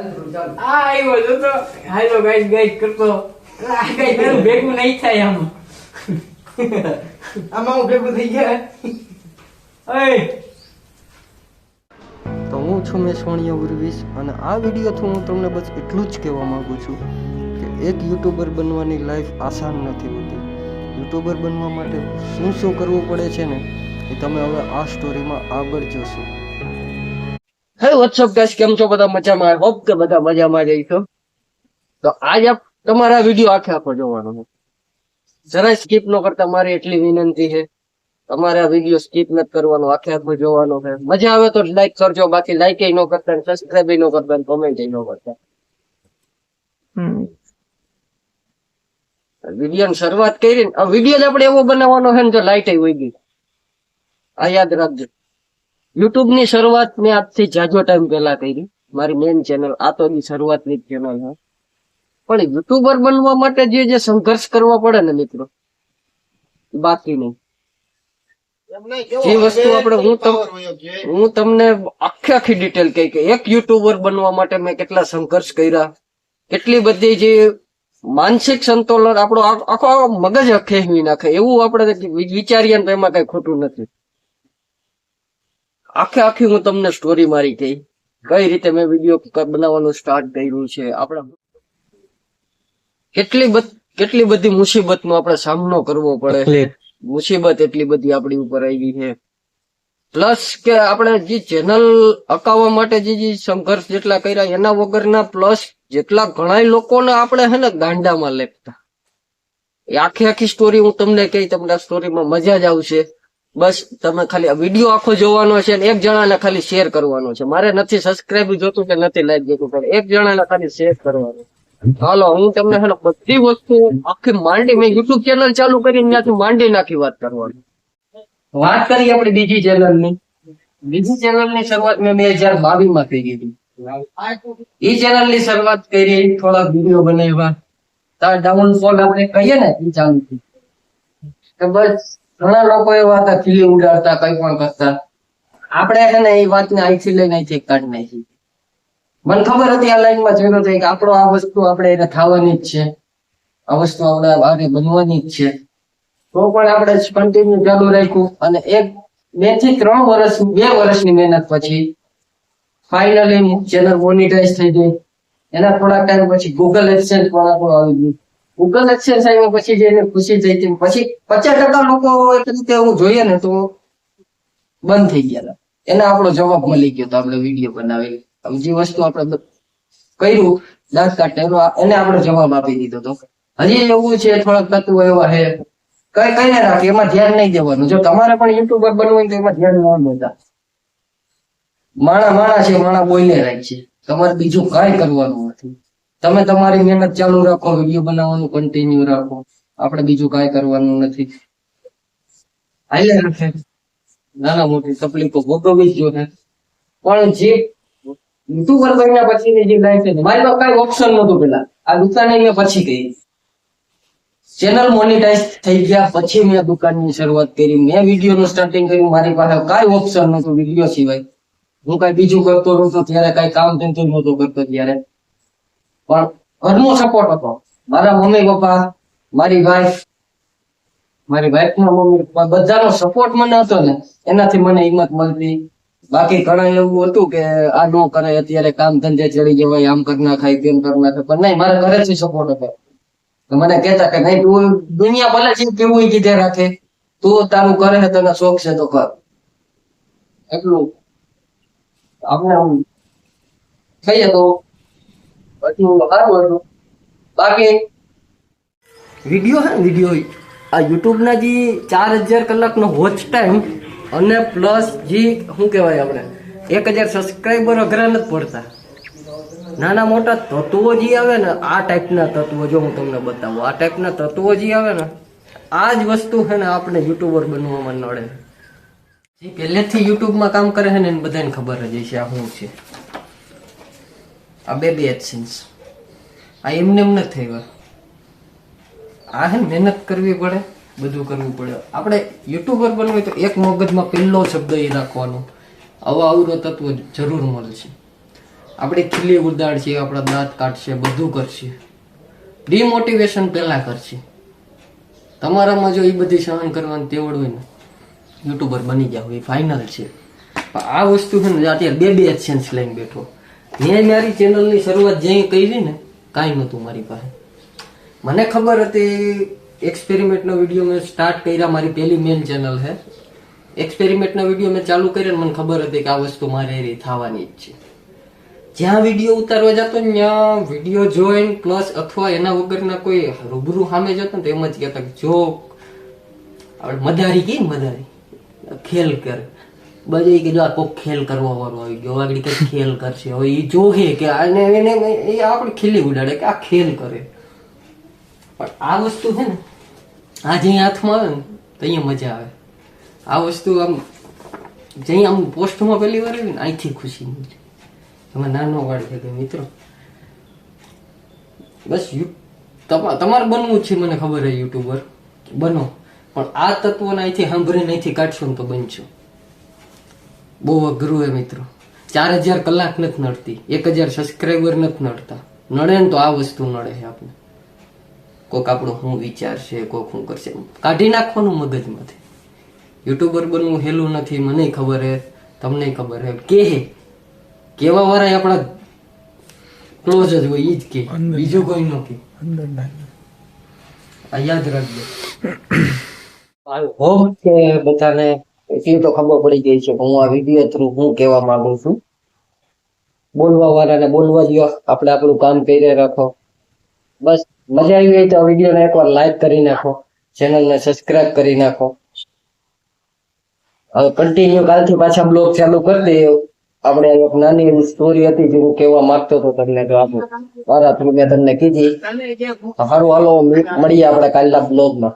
આવ્યો જો તો. હાલો ગાઈસ ગાઈસ કરતો આ કઈ તારું ભેગું નહીં થાય આમ. આમાં હું ભેગું થઈ ગયા? ઓય. તો હું છું મેં સોનિયા ઉર્વિસ અને આ વિડીયોથી હું તમને બસ એટલું જ કહેવા માગું છું કે એક યુટ્યુબર બનવાની લાઈફ આસાન નથી હોતી. યુટ્યુબર બનવા માટે શું શું કરવું પડે છે ને એ તમે હવે આ સ્ટોરીમાં આગળ જોશો. હે વોટ્સઅપ ગાઈસ કેમ છો? બધા મજામાં? હોપ કે બધા મજામાં જઈ છો તો આજ આપ તમારા વીડિયો આખે આખો જોવાનો છે. જરાય સ્કીપ ન કરતા મારી એટલી વિનંતી છે. તમારે આ વીડિયો સ્કીપ નથી કરવાનો આખે આખો જોવાનો છે. મજા આવે તો લાઈક કરજો બાકી લાઈક ન કરતા સબસ્ક્રાઇબ ન કરતા કોમેન્ટ ન કરતા. વીડિયો શરૂઆત કરી ને આ વીડિયો આપણે એવો બનાવવાનો છે ને જો લાઈટ હોય ગઈ. આ યાદ રાખજો. યુટ્યુબની શરૂઆત મેં આજથી જાજો ટાઈમ પહેલા કરી. મારી મેઇન ચેનલ આ તો એની શરૂઆતની જ ચેનલ છે. પણ યુટ્યુબર બનવા માટે જે જે સંઘર્ષ કરવા પડે ને મિત્રો બાકી નહીં. જે વસ્તુ આપણે હું હું તમને આખી આખી ડિટેલ કહી કે એક યુટ્યુબર બનવા માટે મેં કેટલા સંઘર્ષ કર્યા કેટલી બધી જે માનસિક સંતુલન આપણો આખો આખો મગજ ખેંચવી નાખે. એવું આપણે વિચારીએ ને તો એમાં કઈ ખોટું નથી. આખે આખી હું તમને સ્ટોરી મારી કહી. કઈ રીતે મેં વીડિયો બનાવવાનું સ્ટાર્ટ કર્યું છે આપણા કેટલી કેટલી બધી મુસીબતનો આપણે સામનો કરવો પડે. મુસીબત એટલી બધી આપણી ઉપર આવી છે. પ્લસ કે આપણે જે ચેનલ અકાવવા માટે જે જે સંઘર્ષ જેટલા કર્યા એના વગરના પ્લસ જેટલા ઘણા લોકોને આપણે હે ને ગાંડામાં લેપતા. એ આખી આખી સ્ટોરી હું તમને કહી તમને સ્ટોરીમાં મજા જ આવશે. બસ તમે ખાલી વીડિયો આખો જોવાનો છે એક જણાને ખાલી શેર કરવાનો છે. મારે નથી સબસ્ક્રાઇબ જોતું કે નથી લાઈક જોતું, પણ એક જણાને ખાલી શેર કરવાનો. હાલો, હું તમને હેલો બધી વસ્તુ આખી માંડી, મેં યુટ્યુબ ચેનલ ચાલુ કરી, ત્યાંથી માંડી નાખી વાત કરવાની. વાત કરી આપણે બીજી ચેનલની. બીજી ચેનલની શરૂઆત મેં બે હજાર બાવીસમાં કરી હતી. એ ચેનલની શરૂઆત કરી થોડા વીડિયો બનાવ્યા. તાર ડાઉનફોલ આપણે કહીએ ને એ ચાલુ. બસ ઘણા લોકો એવા હતા ખીલી ઉડાડતા, કઈ પણ કરતા. આપણે છે ને એ વાતને અહીંથી લઈને અહીંથી કાઢી નાખી. મને ખબર હતી આ લાઈનમાં જોયું હતું કે આપણો આ વસ્તુ આપણે એને થવાની જ છે. આ વસ્તુ આપણે આરે બનવાની જ છે. તો પણ આપણે કન્ટિન્યુ ચાલુ રાખ્યું અને એક બેથી ત્રણ વર્ષ, બે વર્ષની મહેનત પછી ફાઇનલી ચેનલ મોનિટાઈઝ થઈ ગઈ. એના થોડા ટાઈમ પછી ગૂગલ એક્સચેન્જ પણ આપણું આવી ગયું. ગૂગલ એડસેન્સ પછી જઈને ખુશી થઈ પછી પચાસ ટકા લોકો એક રીતે હું જોઈએ ને તો બંધ થઈ ગયા એને આપણો જવાબ મળી ગયો તો આપણે વીડિયો બનાવી. જે વસ્તુ આપણે કર્યું દાંત કાઢે એને આપણે જવાબ આપી દીધો તો. હજી એવું છે, થોડાક તત્વો એવા હે કઈ કઈ ના રાખે, એમાં ધ્યાન નહીં દેવાનું. જો તમારે પણ યુટ્યુબર બનવું હોય તો એમાં ધ્યાન ન દેતા. માણા માણા છે, માણા બોલે છે. તમારે બીજું કાંઈ કરવાનું નથી. તમે તમારી મહેનત ચાલુ રાખો વીડિયો બનાવવાનું કન્ટિન્યુ રાખો. આપણે બીજું કાંઈ કરવાનું નથી. હાલે રાખે નાના મોટી તકલીફો ભોગવવી જ જોઈએ. પણ જે યુટ્યુબર બન્યા પછીની જે લાઈફ છે, મારી પાસે કઈ ઓપ્શન નતું પેલા. આ દુકાને મેં પછી ગઈ. ચેનલ મોનિટાઈઝ થઈ ગયા પછી મેં દુકાનની શરૂઆત કરી. મેં વીડિયો નું સ્ટાર્ટિંગ કર્યું. મારી પાસે કાંઈ ઓપ્શન નહોતું વીડિયો સિવાય. હું કઈ બીજું કરતો નતો ત્યારે કઈ કામ ધંધો નહોતો કરતો ત્યારે. પણ ઘરનો સપોર્ટ હતો. મારા મમ્મી પપ્પા, મારી વાઈફ મારી વાઈફ ના મમ્મી પપ્પા બધાનો સપોર્ટ મને હતો ને, એનાથી મને હિંમત મળતી બાકી ઘણા એવું હતું કે આ નો કરે, અત્યારે કામ ધંધે ચડી જવાય, આમ કર નાખાય, તેમ કર નાખાય. પણ નહીં, મારા ઘરેથી સપોર્ટ હતો. મને કહેતા કે નહીં તું દુનિયા ભલે છે કેવું કીધે રાખે. તું તારું કરે છે તને શોખ છે તો કર. એટલું. આપણે આમ કહીએ તો એટલું સારું હતું બાકી વીડિયો હે વીડિયો આ યુટ્યુબના જે ચાર હજાર કલાકનો વોચ ટાઈમ અને પ્લસ જે, શું કહેવાય આપણે, એક હજાર સબસ્ક્રાઈબર અઘરા નથી પડતા. નાના મોટા તત્વો જે આવે ને, આ ટાઈપના તત્વો જો હું તમને બતાવું, આ ટાઈપના તત્વો જે આવે ને, આ જ વસ્તુ છે ને આપણે યુટ્યુબર બનવામાં નડે. જે પહેલેથી યુટ્યુબમાં કામ કરે છે ને, એને બધાને ખબર જ છે આ શું છે. આ બે બે એડસેન્સ આ એમને એમ નથી થયું. આ હે મહેનત કરવી પડે, બધું કરવું પડે. આપણે યુટ્યુબર બનવું હોય તો એક મગજમાં પહેલો શબ્દ એ રાખવાનો. આવા અવરો તત્વ જરૂર મળશે. આપણે ખીલી ઉડાડશે, આપણા દાંત કાઢશે, બધું કરશે. ડિમોટિવેશન પહેલાં કરશે. તમારામાં જો એ બધી સહન કરવાની તેવડ હોય ને, યુટ્યુબર બની જાવ એ ફાઇનલ છે. આ વસ્તુ છે ને અત્યારે બે બે એક્સચેન્જ લઈને બેઠો. મેં મારી ચેનલની શરૂઆત જે કરી ને, કાંઈ નહોતું મારી પાસે. મને ખબર હતી એક્સપેરિમેન્ટનો વીડિયો મેં સ્ટાર્ટ કર્યા, મારી પહેલી મેન ચેનલ છે. એક્સપેરિમેન્ટનો વીડિયો મેં ચાલુ કર્યો મને ખબર હતી કે આ વસ્તુ મારે એ થવાની જ છે. જ્યાં વીડિયો ઉતારવા જતો ત્યાં વીડિયો જોઈન પ્લસ અથવા એના વગરના કોઈ રૂબરૂ સામે જતો ને, તો એમ જ કહેતા જો મદારી કે મદારી ખેલ કર. બધે કે જો આ કોક ખેલ કરવા વાળો આવી ગયો આગળ કઈ ખેલ કરશે. હવે એ જોહે કે આને એને એ આપણે ખીલી ઉડાડે કે આ ખેલ કરે. પણ આ વસ્તુ છે ને, આ જે હાથમાં આવે ને, તો અહીંયા મજા આવે. આ વસ્તુ આમ જઈ આમ પોસ્ટમાં પહેલી વાર આવી ને, અહીંથી ખુશી મળે. તમે નાનો વાળ છે કે મિત્રો? બસ યુ- તમા- તમારે બનવું જ છે મને ખબર છે યુટ્યુબર. બનો. પણ આ તત્વને અહીંથી સાંભળીને અહીંથી કાઢશો ને તો બનશો. બહુ અઘરું હે મિત્રો. ચાર હજાર કલાક નથી નડતી એક હજાર સબસ્ક્રાઈબર નથી નડતા. નડે ને તો આ વસ્તુ નડે છે આપણે કોક આપણો શું વિચારશે કોક શું કરશે. કાઢી નાખવાનું મગજમાંથી. યુટ્યુબર બનવું હેલું નથી મને ખબર હે તમને ખબર હે. કે કેવા વાળા આપણા ક્લોઝ જ હોય ઈ જ કે બીજું કોઈ ન કે. આ યાદ રાખજો. આઈ હોપ કે બધાને એટલી તો ખબર પડી ગઈ છે કે હું આ વીડિયો થ્રુ હું કહેવા માંગુ છું. બોલવા વાળાને બોલવા દો આપણે આપણું કામ કરી રાખો. બસ, મજા આવી હોય તો વિડીયોને એકવાર લાઈક કરી નાખો. ચેનલને સબસ્ક્રાઇબ કરી નાખો. હવે કન્ટિન્યુ કાલથી પાછા બ્લોગ ચાલુ કરી દઈએ આપણે એક નાની એવી સ્ટોરી હતી જે હું કહેવા માંગતો હતો તમને તો આપું મારા થ્રુ મેં તમને કીધી. સારું હાલો મળીએ આપણે કાલના બ્લોગમાં